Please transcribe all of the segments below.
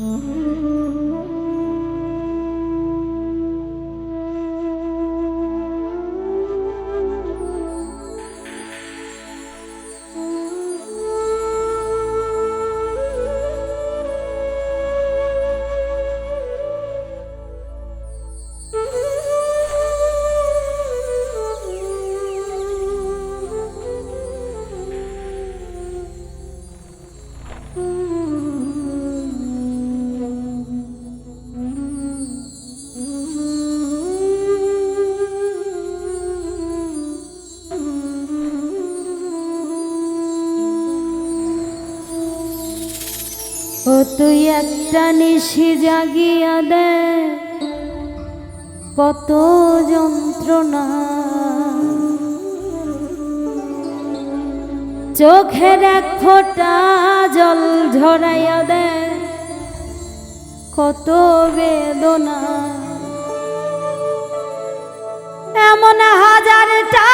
ও তুই একটা নিশি জাগিয়া দে কত যন্ত্রণা। চোখের এক ফোঁটা জল ঝরাইয়া দে কত বেদনা। এমন হাজারটা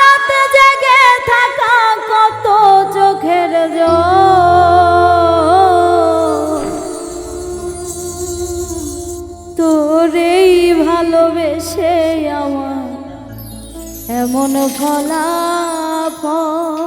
রাত জেগে থাকা কত চোখের জল। এমন ফলাফল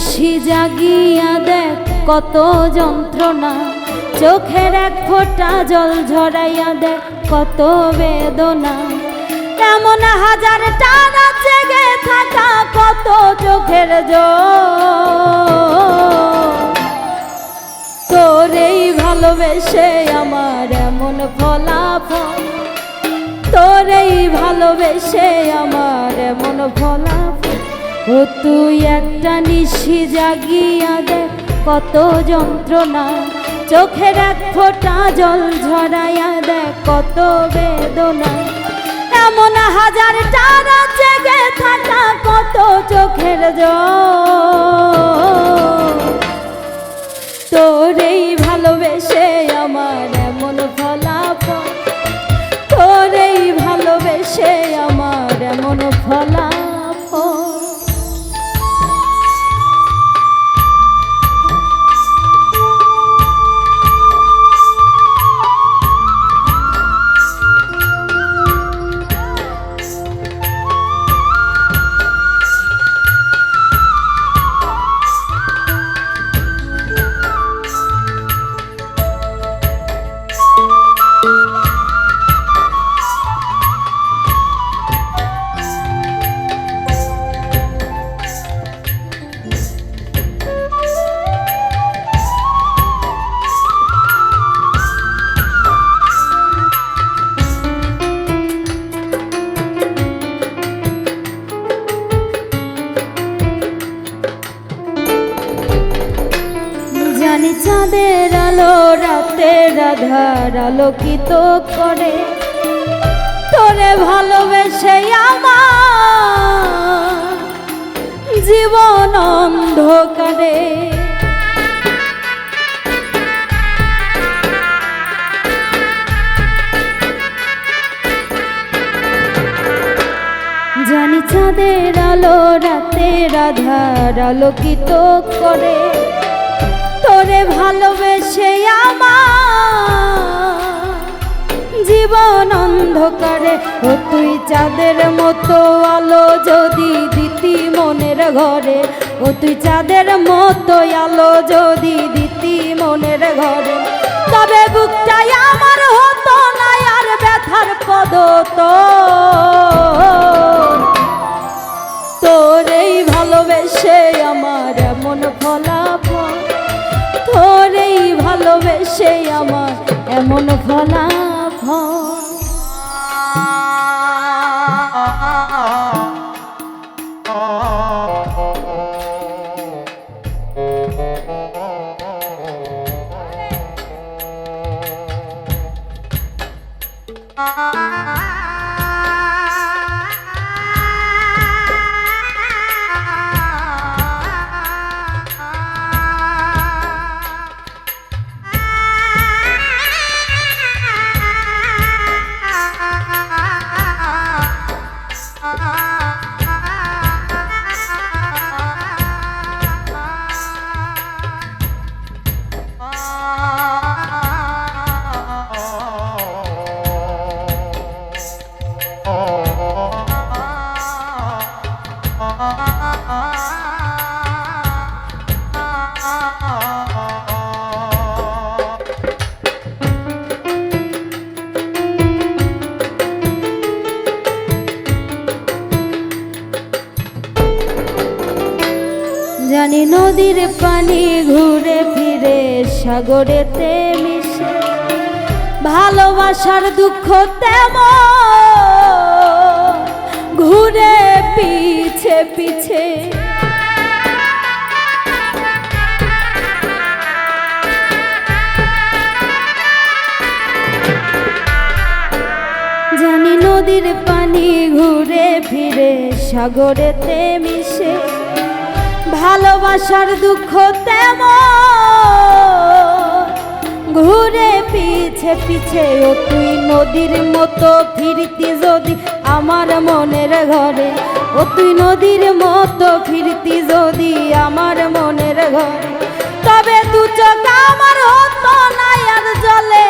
নিশি জাগিয়া দেখ কত যন্ত্রণা। চোখের এক ফোঁটা জল ঝরাইয়া দেখ কত বেদনা। এমন হাজার টানা জেগে থাকা, কত চোখের তোরেই ভালোবেসে আমার এমন ফলাফল। তোরেই ভালোবেসে আমার এমন ফলাফল। ও তুই একটা নিশি জাগিয়া দে, কত যন্ত্রণা। চোখের এক ফোঁটা জল ঝরাইয়া দে, কত বেদনা। এমন হাজার টানা জেগে থাকা কত চোখের জল। তোরেই ভালোবেসে আমার এমন ফলাফল। তোরেই ভালোবেসে আমার এমন ফলাফল। আধার আলোকিত করে, তোরে ভালোবেসে আমার জীবন অন্ধকারে। জানি চাঁদের আলো রাতের আধার আলোকিত করে তোরে ভালোবেসে জীবন অন্ধকারে ও তুই চাঁদের মতো আলো যদি দিতি মনের ঘরে, ও তুই চাঁদের মতো আলো যদি দিতি মনের ঘরে। তবে বুকটাই আমার হতো না আর ব্যথার পদ তো তোরেই ভালোবেসে আমার এমন ফলাফল তোরেই ভালোবেসে আমার এমন ফলাফল জানি নদীর পানি ঘুরে ফিরে সাগরেতে মিশে। ভালোবাসার দুঃখ তেমন ঘুরে পিছে পিছে। ফিরে সাগরেতে মিশে, ভালোবাসার দুঃখ তেমন। ঘুরে পিছে পিছে ও তুই নদীর মতো ফিরতি যদি আমার মনের ঘরে, ও তুই নদীর মতো ফিরতি যদি আমার মনের ঘরে। তবে দু চোখ আমার হতো না আর জলে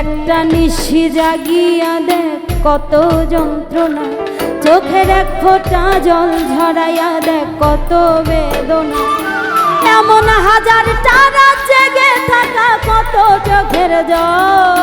একটা নিশি জাগিয়া দেখ কত যন্ত্রণা। চোখের এক ফোঁটা জল ঝরাইয়া দেখ কত বেদনা। এমন হাজার টানা জেগে থাকা কত চোখের জল।